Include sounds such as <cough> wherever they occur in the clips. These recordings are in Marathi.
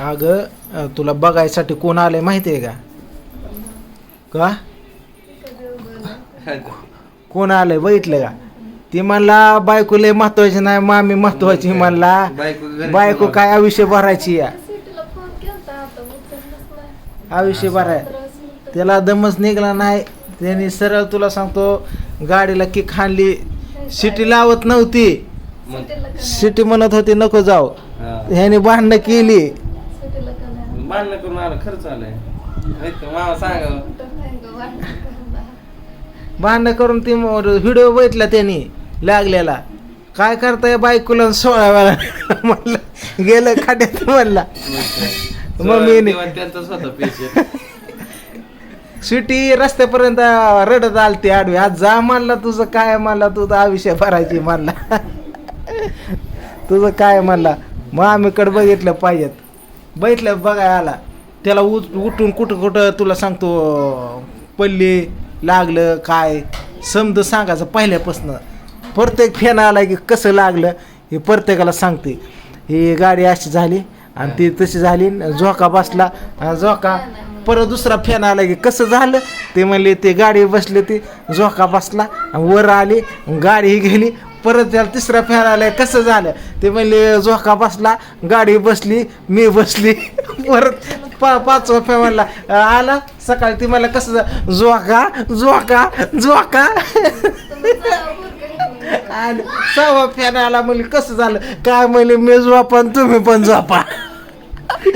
अगं तुला बघायसाठी कोण आलंय माहिती आहे का? का? कोण आलंय बघितलं का? ती म्हणला बायको लय महत्वाची नाही मामी महत्वाची म्हणला. बायको काय आयुष्य भरायची या. आयुष्य भराय. त्याला दमच निघला नाही. त्याने सरळ तुला सांगतो गाडीला किक हाणली. सिटी लावत नव्हती. का? सिटी म्हणत होती नको जाऊ. हा. ह्याने भांडणं केली. बांधणं करून आलं खर्च आलाय? मामा सांगा. भांडणं करून ती व्हिडिओ बघितला त्यांनी लागलेला. काय करताय बायकोला सोळा वेळा <laughs> म्हणलं गेलं खाट्यात म्हणला. त्यांचा स्वतः पेशंट <laughs> सिटी रस्त्यापर्यंत रडत आलती आडवी. आज जा म्हणला तुझं काय म्हणला तुझं आयुष्य भरायची म्हणला. <laughs> तुझं काय म्हणला? मग आम्हीकडे बघितलं पाहिजेत. बघितलं बघाय आला. त्याला उठ उठून कुठं कुठं तुला सांगतो पल्ली लागलं काय? समज सांगायचं पहिल्यापासनं. प्रत्येक फेन आला की कसं लागलं हे प्रत्येकाला सांगते. ही गाडी अशी झाली आणि ती तशी झाली झोका बसला. झोका परत दुसरा फॅन आला की कसं झालं? ते म्हणले ते गाडी बसले ते झोका बसला आणि वर आली गाडी ही गेली. परत त्याला तिसरा फॅन आला कसं झालं? ते म्हणले झोका बसला गाडी बसली मी बसली. <laughs> परत पा पाचवा फॅन म्हणला आला सकाळी ती मला कसं झालं झोका झोका झोका. <laughs> आणि सहावा फॅन आला म्हणले कसं झालं? काय म्हणले मी झोपा आणि तुम्ही पण झोपा. <laughs>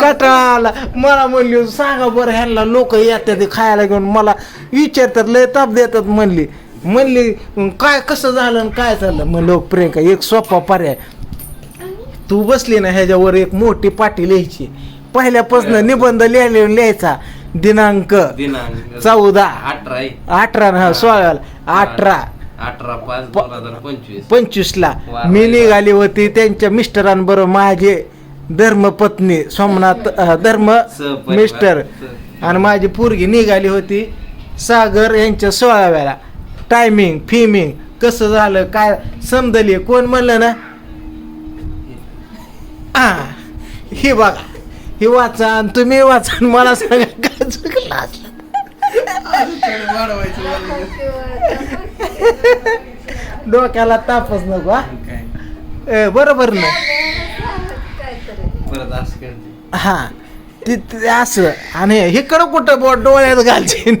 कटाळा आला. मला म्हणली सांगा बरं ह्यांना लोक येतात खायला घेऊन. मला विचारतात लय ताप देतात म्हणली. म्हणली काय कसं झालं आणि काय झालं? म्हणलं प्रियंका एक सोपा पर्याय. तू बसली ना ह्याच्यावर एक मोठी पाटी लिहायची. पहिल्यापासून निबंध लिहायला लिहायचा. दिनांक दिनांक चौदा. अठरा आहे. अठरा ना सोळा. अठरा. अठरा पाच दोन हजार पंचवीस. पंचवीसला. वा. मी निघाली होती त्यांच्या मिस्टरांबरोबर. माझे धर्मपत्नी सोमनाथ अ, धर्म सहपरिवार. मिस्टर. आणि माझी पोरगी निघाली होती सागर यांच्या सोळाव्याला. टायमिंग फिमिंग कसं झालं काय समजली कोण म्हणलं ना? आ, हे बघा हे वाचा आणि तुम्ही वाचा आणि मला सांगा काय चुकलं असलं. डोक्याला तापच नको हा? ए, बरोबर ना? काहीतरी. परत असं करते. हा ते ते असं. आणि इकडं कुठं बोट डोळ्यात घालशील?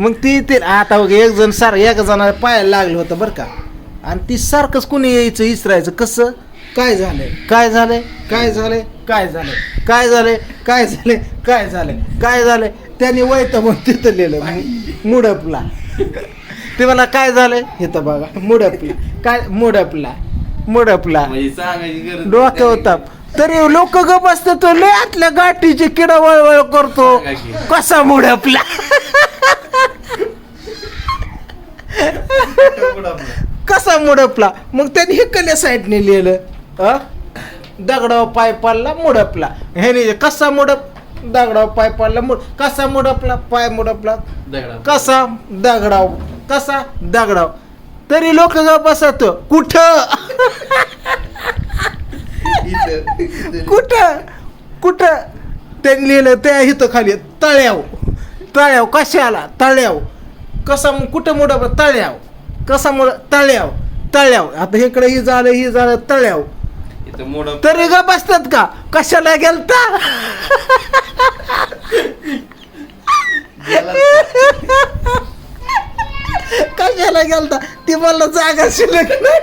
मग ती ते आता बघ एक जण सार एक जण पायाला लागलं होतं बरं का. आणि ती सारखंच कुणी यायचं इसरायचं कसं? काय झालंय? काय झालंय? काय झालंय? काय झालंय? काय झालंय? काय झालंय? काय झालंय? काय झालंय? त्याने वयतं मग तिथं लिहिलं मुडपला. ते मला काय झालंय? हे तर बघा मुडपला. काय? मुडपला. मुडपला. डोक्या होता तरी लोक गप असतात तो लय आतल्या गाठीची किडा वळवळ करतो. कसा मुड आपला <laughs> कसा मुडपला? मग त्यांनी हे कल्या साईडने लिहिलं अ? दगडावर पाय पाडला मुडपला. ह्याने कसा मुडप दगडावर पाय पाडला मुड कसा मुडपला? पाय मुडपला. दगडा कसा दगडाव कसा दगडाव तरी लोक बसत कुठं? कुठं? कुठं? त्यांनी लिहिलं त्या इथं खाली तळ्याव तळ्याव कशाला? तळ्याव कसा कुठं मोठं तळ्याव कसा मोठ तळ्याव तळ्याव आता इकडे ही झालं ही झालं तळ्याव इथं तरी ग बसतात का? कशाला गेलता? कशाला गेलता? ती मला जागा शिल्लक नाही.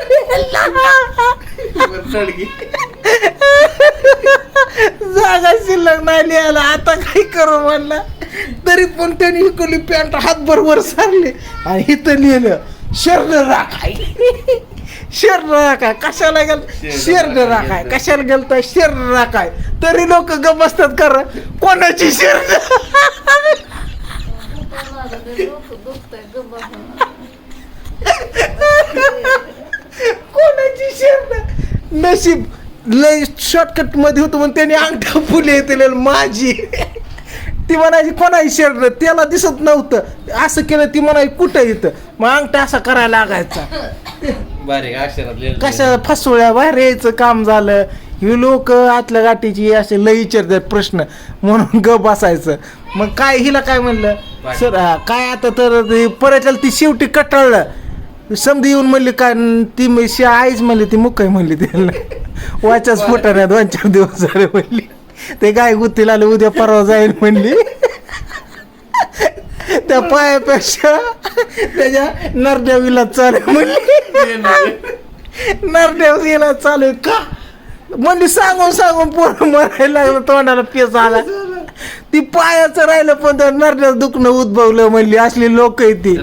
जागा शिल्लक नाही लिहायला. आता काय करू म्हणलं? तरी पण त्यांनी इकडली पॅन्ट हातभर वर सारली. आणि इथं लिहिलं शर्ट राखाय. शर्ट राखाय. कशाला गेल? शर्ट राखाय कशाला गेलता शर्ट राखाय. तरी लोक ग बसतात कर कोणाची बसा. कोणाची शर्ट नशीब. लय शॉर्टकटमध्ये होतो म्हणून त्याने अंगठा फुले दिलेलं माझी. ती म्हणायची कोणाची शर्ट त्याला दिसत नव्हतं. असं केलं ती म्हणायची कुठं येतं मग अंगठा असा करायला लागायचा. बारीक अक्षरात लिहिलं कशा फसवळ्या बाहेर यायचं काम झालं. ही लोक आतल्या गाठीची असे लई विचारतात प्रश्न. म्हणून ग बसायचं. मग काय हिला काय म्हणलं? सर हा, काय आता तर ते परत ती शेवटी कटाळलं. समधी येऊन म्हणली काय न ती मी शे- आईच म्हणली ती मुक्काई म्हणली त्याला. वाच्याच फुटाने दोन चार दिवस झाले म्हणली. ते गाय गुत्तीला आले उद्या परवा जाईल म्हणली. त्या पायापेक्षा त्याच्या नरदेवीला चालेल म्हणली. नरदेव गेला चालू का? म्हणजे सांगून सांगून पोरं मरायला लागलं तोंडाला पेस आला. ती पायाचं राहिलं पण त्या नरदेव दुखणं उद्भवलं म्हणली. असली लोक आहे ती.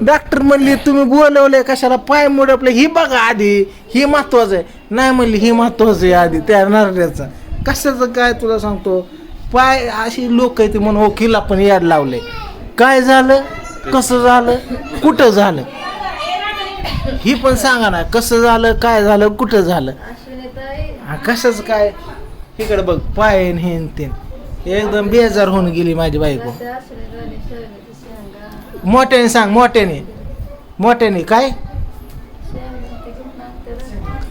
डॉक्टर म्हणली तुम्ही बोलवलंय कशाला? पाय मोडपलं. ही बघा आधी ही महत्वाचं आहे. नाही म्हणली ही महत्वाचं आहे आधी त्या नरड्याचं. कशाचं काय तुला सांगतो? पाय अशी लोक आहे ती म्हणून वकील आपण याड लावले. काय झालं? कसं झालं? कुठं झालं? ही पण सांगा ना कसं झालं काय झालं कुठं झालं? हा कशाच काय? इकडे बघ पाय न हे न ते एकदम बेजार होऊन गेली माझी बायको. मोठ्याने सांग मोठ्याने. मोठ्याने काय.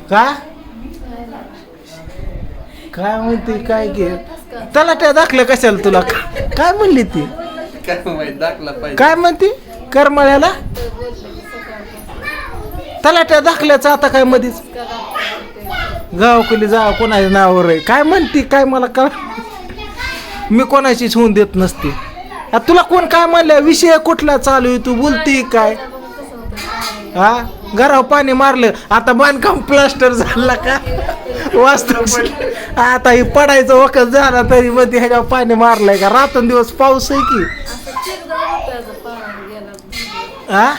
का. काय म्हणते काय घे? त्याला त्या दाखलं कशाला तुला? काय म्हणली ती? काय माहीत दाखला पाहिजे. काय म्हणते? करमाळ्याला? त्याला त्या दाखल्याचं आता काय मधीच. गावकुली जा कोणाच्या नावावर आहे. काय म्हणते काय मला कळ मी कोणाचीच होऊन देत नसते. आ, तुला कोण काय म्हणलं? विषय कुठला चालू आहे? तू बोलती काय? आता. हा घरावर पाणी मारलं आता बांधकाम प्लास्टर झाला का? वास्तव आता हे पडायचं वखत झाला तरी मध्ये ह्याच्यावर पाणी मारलंय का? रात्रंदिवस पाऊस आहे की? हा.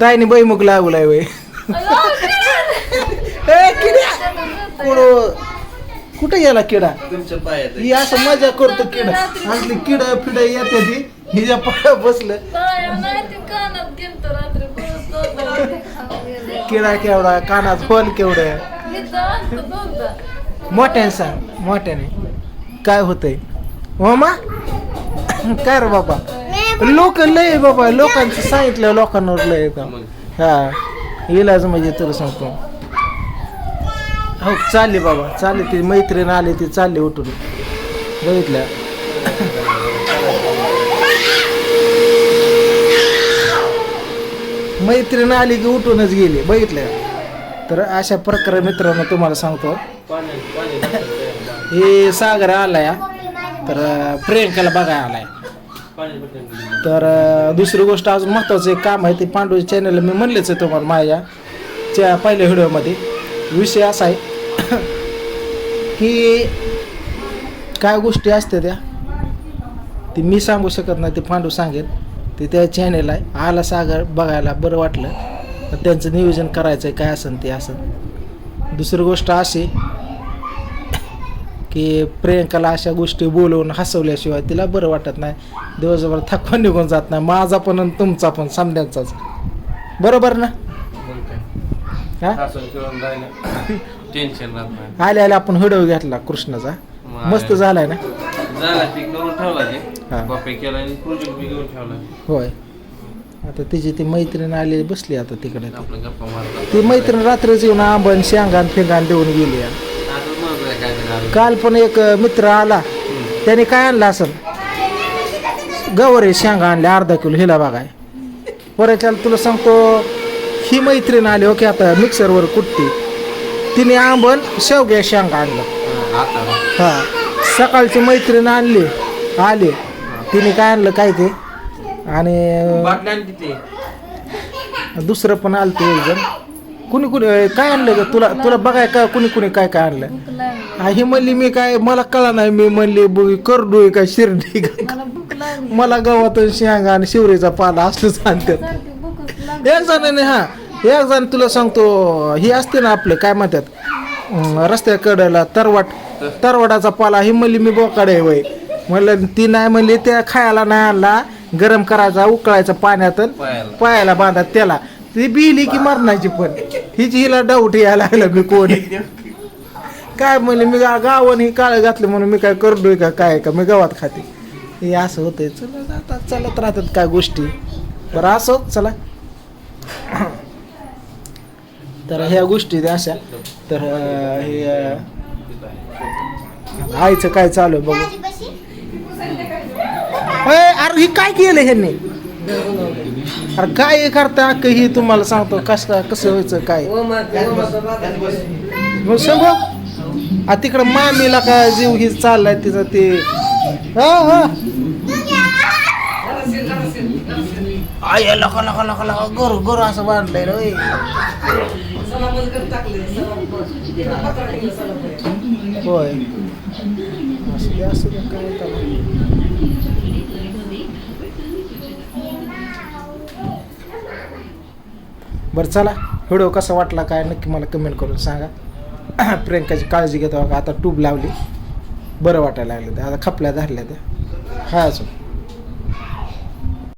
ताईने बैमुख लागलाय वय <laughs> ए, किड्या! कुठं? कुठं गेला किडा? तुमच्या पायात ही असं मजा करतो किडा. असली किड फिड येते ती. हिच्या पाया बसलं. किडा केवढा? कानात होल केवढं. मोठ्याने सांग मोठ्याने. काय होतंय? मामा काय रे बाबा? लोक लय बाबा. लोकांचं सांगितलं लोकांवर लय येतं मग हा. इलाज म्हणजे तुला सांगतो. हो चालली बाबा. चालली ती मैत्रीण आली ती चालली उठून. बघितलं? मैत्रीण आली की उठूनच गेली बघितलं. तर अशा प्रकारे मित्रांनो तुम्हाला सांगतो. हे सागर आलाय तर प्रियंकाला बघायला आलाय. तर अं, दुसरी गोष्ट अजून महत्वाचं एक काम आहे ते पांडू चॅनलला मी म्हणलेच आहे तुम्हाला माझ्या च्या पहिल्या व्हिडिओमध्ये. विषय असा आहे <coughs> की काय गोष्टी असत्या त्या ती मी सांगू शकत नाही ते पांडू सांगेल. ते त्या चॅनेल आहे आला सागर बघायला बरं वाटलं. तर त्यांचं नियोजन करायचं आहे काय असन ते असन. दुसरी गोष्ट अशी की प्रियंकाला अशा गोष्टी बोलवून हसवल्याशिवाय तिला बरं वाटत नाही. दिवसभर थकवा निघून जात नाही. माझा पण आणि तुमचा पण समद्यांचाच. बरोबर ना? हा? आले आले आपण व्हिडिओ घेतला कृष्णाचा. मस्त झालाय ना? झाला ती करून ठेवला हा. ते कॉपी केला आणि प्रोजेक्ट बी घेऊन ठेवला होय. आता तिची ती मैत्रीण आली बसली आता तिकडे. ती. आपलं गप्पा मारला ती मैत्रीण रात्रीच येऊन आंबन शेंगान फिंगान देऊन गेली आहे. आता मग काय करणार काल पण एक मित्र आला. त्याने काय आणलं असं गवरे शेंगा आणल्या अर्धा किलो हिला बघाय. परत तुला सांगतो ही मैत्रीण आली ओके आता मिक्सरवर कुठती. तिने आंबन शेवग्या शेंगा आणलं हा, आता. हा. सकाळची मैत्रीण आणली आली. तिने काय आणलं काय ते? आणि दुसरं पण आलं ते एक जण कुणी कुणी काय आणलं ग? तुला तुला बघाय का कुणी कुणी काय काय आणलं? हा, ही म्हणली मी काय मला कळा नाही मी म्हणली बुगी करडोय काय शिर्डी का? मला गावातून शेंगा आणि शिवरीचा पाला असलं सांगतात. सारखी भूकच लागली. एक जणाने हा एक जण तुला सांगतो ही असते ना आपलं काय म्हणतात? रस्त्याकडेला तरवाट तरवाडाचा पाला ही म्हणली मी बोकाड आहे वय. म्हणलं ती नाही म्हणली त्या खायला नाही आणला. गरम करायचा उकळायचा पाण्यात पायाला. पायाला बांधा त्याला. ती बिली की मरणाची पण. हिची हिला डाऊट यायला लागलं मी कोण आहे. काय म्हणले मी गा- गावाने ही काळ घातलं म्हणून मी काय करतोय का काय का? मी गावात खाते. हे असं होतंय. चला आता चालत राहतात काय गोष्टी. बरं असं चला. तर ह्या गोष्टी त्या अशा. तर अं, हे अं, आईचं काय चालू आहे बघू. अरे हे काय केलं ह्यांनी? अरे काय करता? अख्खं ही तुम्हाला सांगतो कसं कसं व्हायचं काय? मग सांगू आ तिकडं मामीला काय जीव ही चाललाय तिचं ते. हा हा. आय लका लका लका लका गोर गोर असं बांधलंय रे होय. होय काय बरं चला. व्हिडिओ कसा वाटला काय नक्की मला कमेंट करून सांगा. <clears throat> प्रियंकाची काळजी घेतो आता ट्यूब लावली. बरं वाटायला लागलं ते आता खपल्या धरल्या त्या. हा अजून.